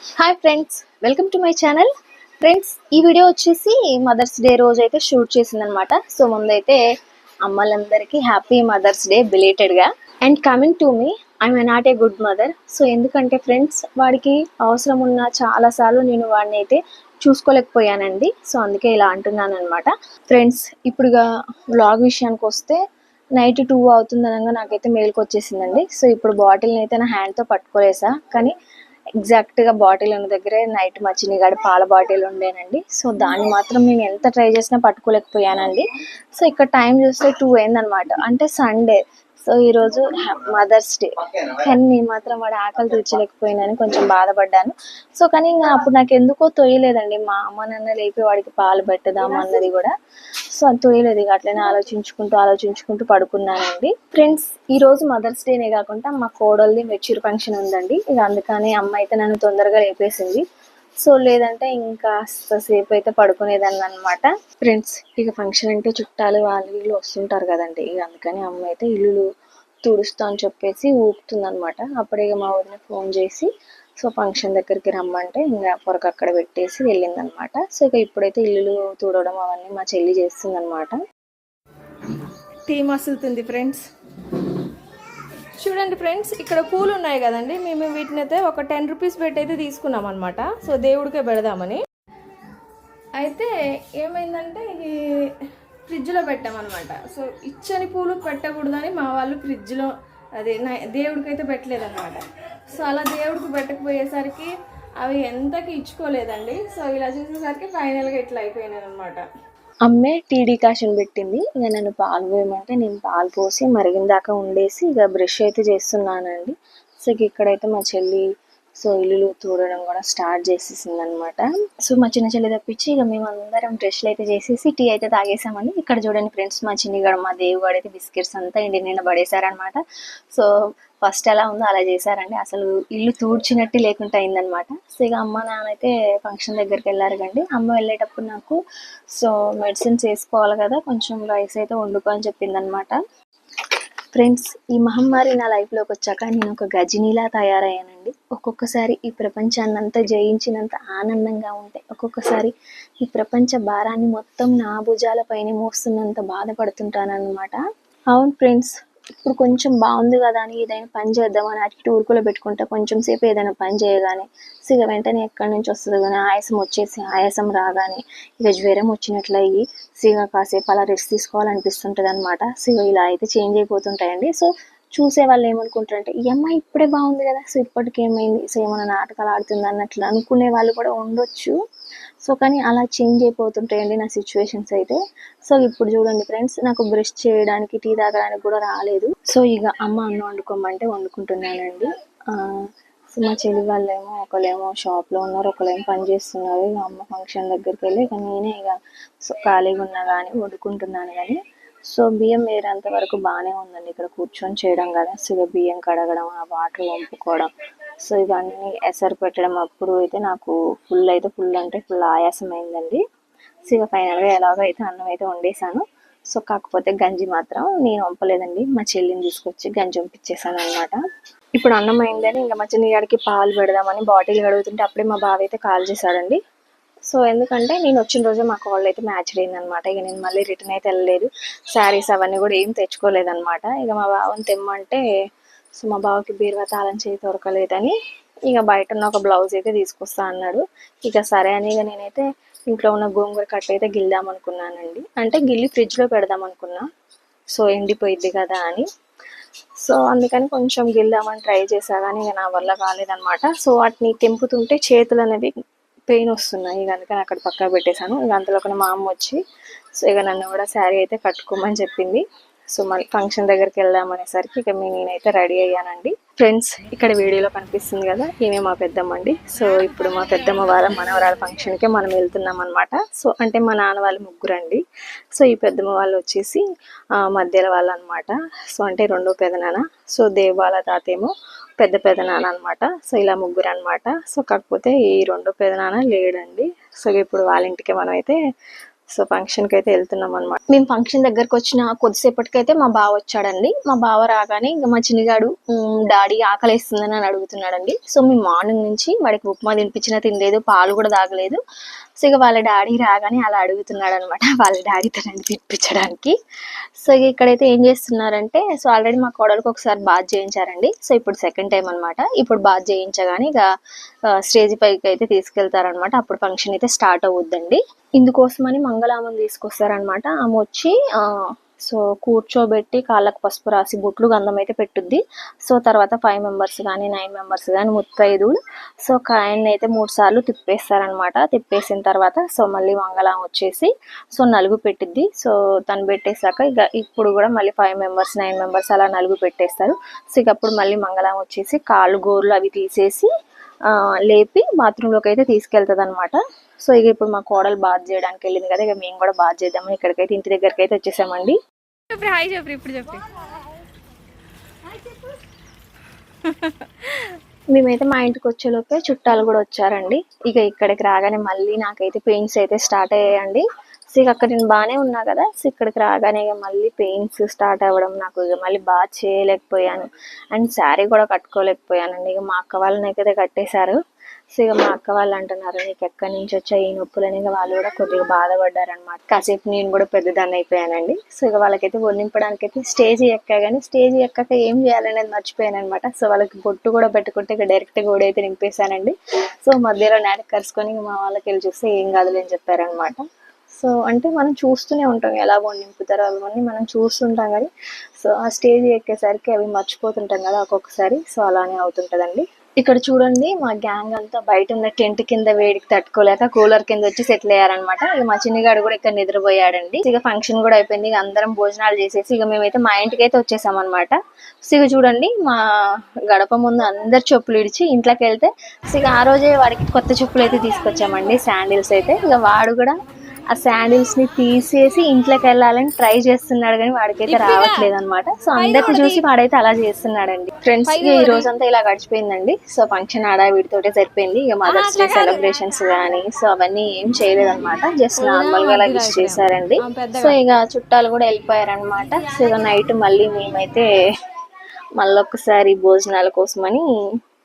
Hi friends welcome to my channel friends ఈ video వచ్చేసి mother's day రోజు అయితే షూట్ చేసిందనమాట సో ముందైతే అమ్మలందరికీ happy mother's day బిలేటెడ్గా and coming to me I'm not a good mother so ఎందుకంటే friends వాడికి అవసరం ఉన్న చాలాసార్లు నేను వాడిని అయితే చూసుకోలేకపోయానండి. సో అందుకే ఇలా అంటున్నాను అనమాట ఫ్రెండ్స్ ఇప్పుడుగా వ్లాగ్ విషయానికి వస్తే నైట్ టూ అవుతుందనగా నాకైతే మేలుకు వచ్చేసిందండి. సో ఇప్పుడు బాటిల్ని అయితే నా హ్యాండ్తో పట్టుకోలేసా కానీ ఎగ్జాక్ట్గా బాటిల్ ఉన్న దగ్గరే నైట్ మా చిన్నిగాడి పాల బాటిల్ ఉండేనండి. సో దాన్ని మాత్రం నేను ఎంత ట్రై చేసినా పట్టుకోలేకపోయానండి. సో ఇక్కడ టైం చూస్తే టూ అయిందనమాట. అంటే సండే. సో ఈరోజు మదర్స్ డే. కానీ నేను మాత్రం వాడి ఆకలి తీర్చలేకపోయినాను కొంచెం బాధపడ్డాను. సో కానీ ఇంకా అప్పుడు నాకు ఎందుకో తొయ్యలేదండి మా అమ్మ నాన్న లేపి వాడికి పాలు పెట్టదాం అన్నది కూడా. సో అది తొయ్యలేదు ఇక అట్లనే ఆలోచించుకుంటూ ఆలోచించుకుంటూ పడుకున్నానండి. ఫ్రెండ్స్ ఈ రోజు మదర్స్ డేనే కాకుండా మా కోడల్ది మెచ్యూర్ ఫంక్షన్ ఉందండి. ఇక అందుకని అమ్మ అయితే నన్ను తొందరగా లేపేసింది. సో లేదంటే ఇంకా సేపు అయితే పడుకునేదాన్ని అనమాట ఫ్రెండ్స్ ఇక ఫంక్షన్ అంటే చుట్టాలు వాళ్ళు వీళ్ళు వస్తుంటారు కదండి. ఇక అందుకని అమ్మ అయితే ఇల్లు తుడుస్తా అని చెప్పేసి ఊపుతుంది అనమాట అప్పుడే ఇక మా వదిన ఫోన్ చేసి సో ఫంక్షన్ దగ్గరికి రమ్మంటే ఇంకా పొరకు అక్కడ పెట్టేసి వెళ్ళిందనమాట సో ఇక ఇప్పుడైతే ఇల్లు తుడవడం అవన్నీ మా చెల్లి చేస్తుంది అనమాట టీ మసులుతుంది ఫ్రెండ్స్. చూడండి ఫ్రెండ్స్ ఇక్కడ పూలు ఉన్నాయి కదండి. మేము వీటిని అయితే ఒక టెన్ రూపీస్ పెట్టి అయితే తీసుకున్నాం అనమాట సో దేవుడికే పెడదామని. అయితే ఏమైందంటే ఇది ఫ్రిడ్జ్లో పెట్టామన్నమాట. సో ఇచ్చని పూలు పెట్టకూడదని మా వాళ్ళు ఫ్రిడ్జ్లో అదే నా- దేవుడికైతే పెట్టలేదన్నమాట. సో అలా దేవుడికి పెట్టకపోయేసరికి అవి ఎంతకి ఇచ్చుకోలేదండి. సో ఇలా చేసేసరికి ఫైనల్గా ఇట్లా అయిపోయినాయి అనమాట అమ్మే టీ డికాషన్ పెట్టింది. ఇక నన్ను పాలు పోయమంటే నేను పాలు పోసి మరిగిన దాకా ఉండేసి ఇక బ్రష్ అయితే చేస్తున్నానండి. సో ఇక్కడైతే మా చెల్లి సో ఇల్లు తూడడం కూడా స్టార్ట్ చేసేసింది అనమాట సో మా చిన్న చెల్లి తప్పించి ఇక మేము అందరం డ్రెస్లు అయితే చేసేసి టీ అయితే తాగేసామని ఇక్కడ చూడండి ఫ్రెండ్స్ మా చిన్నిగాడు మా దేవుగాడు అయితే బిస్కెట్స్ అంతా ఇంటి నిండా పడేశారనమాట. సో ఫస్ట్ ఎలా ఉందో అలా చేశారండి. అసలు ఇల్లు తూడ్చినట్టు లేకుండా అయిందనమాట. సో ఇక అమ్మ నాన్న అయితే ఫంక్షన్ దగ్గరికి వెళ్ళారు కండి. అమ్మ వెళ్ళేటప్పుడు నాకు సో మెడిసిన్స్ వేసుకోవాలి కదా కొంచెం రైస్ అయితే వండుకో అని చెప్పిందనమాట. ఫ్రెండ్స్ ఈ మహమ్మారి నా లైఫ్లోకి వచ్చాక నేను ఒక గజినీలా తయారయ్యానండి. ఒక్కొక్కసారి ఈ ప్రపంచాన్ని అంతా జయించినంత ఆనందంగా ఉంటాయి ఒక్కొక్కసారి ఈ ప్రపంచ భారాన్ని మొత్తం నా భుజాలపైనే మోస్తున్నంత బాధపడుతుంటానన్నమాట. అవును ఫ్రెండ్స్ ఇప్పుడు కొంచెం బాగుంది కదా అని ఏదైనా పని చేద్దామని అటు ఊరుకులో పెట్టుకుంటా కొంచెం సేపు ఏదైనా పని చేయగానే సిగ ఇక వెంటనే ఎక్కడి నుంచి వస్తుంది కానీ ఆయాసం వచ్చేసి ఆయాసం రాగానే ఇక జ్వరం వచ్చినట్లు అయ్యి కాసేపు అలా రెస్ట్ తీసుకోవాలనిపిస్తుంటుంది అనమాట సిగ ఇలా అయితే చేంజ్ అయిపోతుంటాయండి. సో చూసే వాళ్ళు ఏమనుకుంటారంటే ఈ అమ్మాయి ఇప్పుడే బాగుంది కదా సో ఇప్పటికి ఏమైంది? సో ఏమైనా నాటకాలు ఆడుతుంది అన్నట్లు అనుకునే వాళ్ళు కూడా ఉండొచ్చు. సో కానీ అలా చేంజ్ అయిపోతుంటాయండి నా సిచ్యువేషన్స్ అయితే. సో ఇప్పుడు చూడండి ఫ్రెండ్స్ నాకు బ్రష్ చేయడానికి టీ తాగడానికి కూడా రాలేదు. సో ఇక అమ్మ అన్నం వండుకోమంటే వండుకుంటున్నానండి. సో మా చెల్లి వాళ్ళేమో ఒకళ్ళేమో షాప్లో ఉన్నారు ఒకళ్ళేమో పని చేస్తున్నారు. ఇక అమ్మ ఫంక్షన్ దగ్గరికి వెళ్ళి ఇక నేనే ఇక సో ఖాళీగా ఉన్నా కానీ వండుకుంటున్నాను కానీ సో బియ్యం వేరేంత వరకు బాగానే ఉందండి ఇక్కడ కూర్చొని చేయడం కదా. సో బియ్యం కడగడం ఆ వాటర్ వంపుకోవడం. సో ఇవన్నీ ఎసరు పెట్టడం అప్పుడు అయితే నాకు ఫుల్ అయితే ఫుల్ అంటే ఫుల్ ఆయాసం అయిందండి సో ఇక ఫైనల్గా ఎలాగో అయితే అన్నం అయితే వండేసాను. సో కాకపోతే గంజి మాత్రం నేను వంపలేదండి. మా చెల్లిని తీసుకొచ్చి గంజి వంపించేసాను అనమాట ఇప్పుడు అన్నం అయిందని ఇంకా మా చిన్నగాడికి పాలు పెడదామని బాటిల్ కడుగుతుంటే అప్పుడే మా బావ అయితే కాల్ చేశాడండి. సో ఎందుకంటే నేను వచ్చిన రోజు మా కాల్ అయితే మ్యాచ్ అయిందనమాట. ఇక నేను మళ్ళీ రిటర్న్ అయితే వెళ్ళలేదు. శారీస్ అవన్నీ కూడా ఏం తెచ్చుకోలేదనమాట. ఇక మా బావని తెమ్మంటే సో మా బావకి బీరువా తాళం చేయి దొరకలేదని ఇక బయట ఉన్న ఒక బ్లౌజ్ అయితే తీసుకొస్తా అన్నాడు. ఇక సరే అని ఇక నేనైతే ఇంట్లో ఉన్న గోంగూర కట్ట అయితే గిల్దాం అనుకున్నానండి. అంటే గిల్లి ఫ్రిడ్జ్లో పెడదాం అనుకున్నా. సో ఎండిపోయిద్ది కదా అని. సో అందుకని కొంచెం గిల్దామని ట్రై చేసా కానీ ఇక నా వల్ల కాలేదన్నమాట సో వాటిని తెంపుతుంటే చేతులు అనేవి పెయిన్ వస్తున్నాయి ఇక అందుకని అక్కడ పక్కన పెట్టేశాను. ఇక అంతలోకి మా అమ్మ వచ్చి సో ఇక నన్ను కూడా శారీ అయితే కట్టుకోమని చెప్పింది. సో మళ్ళీ ఫంక్షన్ దగ్గరికి వెళ్దాం అనేసరికి ఇక మీ నేనైతే రెడీ అయ్యానండి. ఫ్రెండ్స్ ఇక్కడ వీడియోలో కనిపిస్తుంది కదా ఈమె మా పెద్దమ్మ అండి. సో ఇప్పుడు మా పెద్దమ్మ వాళ్ళ మనవరాల ఫంక్షన్కే మనం వెళ్తున్నాం అనమాట సో అంటే మా నాన్న వాళ్ళు ముగ్గురు అండి సో ఈ పెద్దమ్మ వాళ్ళు వచ్చేసి మధ్యలో వాళ్ళు అనమాట సో అంటే రెండో పెదనాన్న. సో దేవాల తాతేమో పెద్ద పెదనాన్న అనమాట సో ఇలా ముగ్గురు అనమాట సో కాకపోతే ఈ రెండో పెదనాన్న లేడండి. సో ఇప్పుడు వాళ్ళ ఇంటికి మనం అయితే సో ఫంక్షన్కి అయితే వెళ్తున్నాం అనమాట మేము ఫంక్షన్ దగ్గరకు వచ్చిన కొద్దిసేపటికైతే మా బావ వచ్చాడండి. మా బావ రాగానే ఇంకా మా చిన్నగాడు డాడీ ఆకలిస్తుందని అని అడుగుతున్నాడండి. సో మేము మార్నింగ్ నుంచి వాడికి ఉప్మా తినిపించినా తినలేదు పాలు కూడా తాగలేదు. సో ఇక వాళ్ళ డాడీ రాగానే అలా అడుగుతున్నాడు అనమాట వాళ్ళ డాడీ తనని తిప్పించడానికి. సో ఇక ఇక్కడైతే ఏం చేస్తున్నారంటే సో ఆల్రెడీ మా కోడలకు ఒకసారి బాత్ చేయించారండి. సో ఇప్పుడు సెకండ్ టైం అనమాట ఇప్పుడు బాత్ చేయించగానే ఇక స్టేజ్ పైకి అయితే తీసుకెళ్తారనమాట. అప్పుడు ఫంక్షన్ అయితే స్టార్ట్ అవుద్దండి. ఇందుకోసమని మంగళామని తీసుకొస్తారనమాట. ఆమె వచ్చి సో కూర్చోబెట్టి కాళ్ళకు పసుపు రాసి బొట్లు గంధం అయితే పెట్టుద్ది. సో తర్వాత ఫైవ్ మెంబర్స్ కానీ నైన్ మెంబర్స్ కానీ ముత్తైదువులు. సో కాయన్ని అయితే మూడు సార్లు తిప్పేస్తారనమాట తిప్పేసిన తర్వాత సో మళ్ళీ మంగళం వచ్చేసి సో నలుగు పెట్టిద్ది. సో తను పెట్టేశాక ఇక ఇప్పుడు కూడా మళ్ళీ ఫైవ్ మెంబర్స్ నైన్ మెంబర్స్ అలా నలుగు పెట్టేస్తారు. సో ఇక అప్పుడు మళ్ళీ మంగళం వచ్చేసి కాళ్ళు గోర్లు అవి తీసేసి లేపి బాత్రూంలోకి అయితే తీసుకెళ్తుంది అనమాట సో ఇక ఇప్పుడు మా కోడలు బాత్ చేయడానికి వెళ్ళింది కదా ఇక మేము కూడా బాత్ చేద్దామని ఇక్కడికైతే ఇంటి దగ్గరికి అయితే వచ్చేసామండి హాయ్ చెప్పి ఇప్పుడు చెప్పి. మేమైతే మా ఇంటికి వచ్చేలోపే చుట్టాలు కూడా వచ్చారండి. ఇక ఇక్కడికి రాగానే మళ్ళీ నాకైతే పెయిన్స్ అయితే స్టార్ట్ అయ్యాయండి. సో ఇక అక్కడ నేను బాగానే ఉన్నా కదా సో ఇక్కడికి రాగానే ఇక మళ్ళీ పెయిన్స్ స్టార్ట్ అవ్వడం నాకు ఇక మళ్ళీ బాగా చేయలేకపోయాను. అండ్ శారీ కూడా కట్టుకోలేకపోయానండి. ఇక మా అక్క వాళ్ళనైతే కట్టేశారు. సో ఇక మా అక్క వాళ్ళు అంటున్నారు నీకు ఎక్కడి నుంచి వచ్చాయి ఈ నొప్పులని? ఇక వాళ్ళు కూడా కొద్దిగా బాధపడ్డారనమాట కాసేపు నేను కూడా పెద్దదాన్ని అయిపోయానండి. సో ఇక వాళ్ళకైతే వండింపడానికి అయితే స్టేజ్ ఎక్కా కానీ స్టేజ్ ఎక్కాక ఏం చేయాలనేది మర్చిపోయాను అనమాట సో వాళ్ళకి బొట్టు కూడా పెట్టుకుంటే ఇక డైరెక్ట్గా కూడా అయితే నింపేశానండి. సో మధ్యలో నేట కరుచుకొని మా వాళ్ళకి వెళ్ళి చూస్తే ఏం కాదులేని చెప్పారనమాట సో అంటే మనం చూస్తూనే ఉంటాం ఎలా నింపుతారో అవన్నీ మనం చూస్తుంటాం కానీ సో ఆ స్టేజ్ ఎక్కేసరికి అవి మర్చిపోతుంటాం కదా ఒక్కొక్కసారి. సో అలానే అవుతుంటదండి. ఇక్కడ చూడండి మా గ్యాంగ్ అంతా బయట ఉన్న టెంట్ కింద వేడికి తట్టుకోలేక కూలర్ కింద వచ్చి సెటిల్ అయ్యారనమాట ఇక మా చిన్నగాడు కూడా ఇక్కడ నిద్రపోయాడండి. ఇక ఫంక్షన్ కూడా అయిపోయింది. ఇక అందరం భోజనాలు చేసేసి ఇక మేమైతే మా ఇంటికి అయితే వచ్చేసామన్నమాట. సిగ సో ఇక చూడండి మా గడప ముందు అందరు చెప్పులు ఇడిచి ఇంట్లోకి వెళ్తే సో ఇక ఆ రోజే వాడికి కొత్త చెప్పులు అయితే తీసుకొచ్చామండి శాండిల్స్ అయితే. ఇక వాడు కూడా ఆ శాండిల్స్ని తీసేసి ఇంట్లోకి వెళ్ళాలని ట్రై చేస్తున్నాడు కానీ వాడికైతే రావట్లేదు అనమాట సో అందరికి చూసి వాడైతే అలా చేస్తున్నాడండి. ఫ్రెండ్స్ ఈ రోజంతా ఇలా గడిచిపోయిందండి. సో ఫంక్షన్ ఆడ వీటితోటే సరిపోయింది. ఇక మదర్స్ డే సెలబ్రేషన్స్ కానీ సో అవన్నీ ఏం చేయలేదు అనమాట జస్ట్ నార్మల్గా అలా విష్ చేశారండి. సో ఇక చుట్టాలు కూడా వెళ్ళిపోయారనమాట సో ఇక నైట్ మళ్ళీ మేమైతే మళ్ళొక్కసారి భోజనాల కోసమని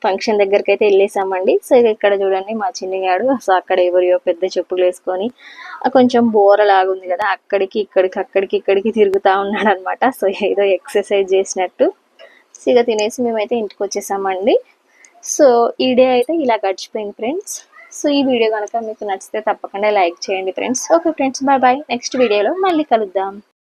ఫంక్షన్ దగ్గరికి అయితే వెళ్ళేసామండి. సో ఇక ఇక్కడ చూడండి మా చిన్నగాడు. సో అక్కడ ఎవరియో పెద్ద చెప్పులు వేసుకొని కొంచెం బోర ఉంది కదా అక్కడికి ఇక్కడికి అక్కడికి ఇక్కడికి తిరుగుతా ఉన్నాడు అనమాట సో ఏదో ఎక్సర్సైజ్ చేసినట్టు. సో ఇక తినేసి మేమైతే ఇంటికి వచ్చేసామండి. సో ఈ డే అయితే ఇలా గడిచిపోయింది ఫ్రెండ్స్. సో ఈ వీడియో కనుక మీకు నచ్చితే తప్పకుండా లైక్ చేయండి friends. Okay friends bye bye. Next వీడియోలో మళ్ళీ కలుద్దాం.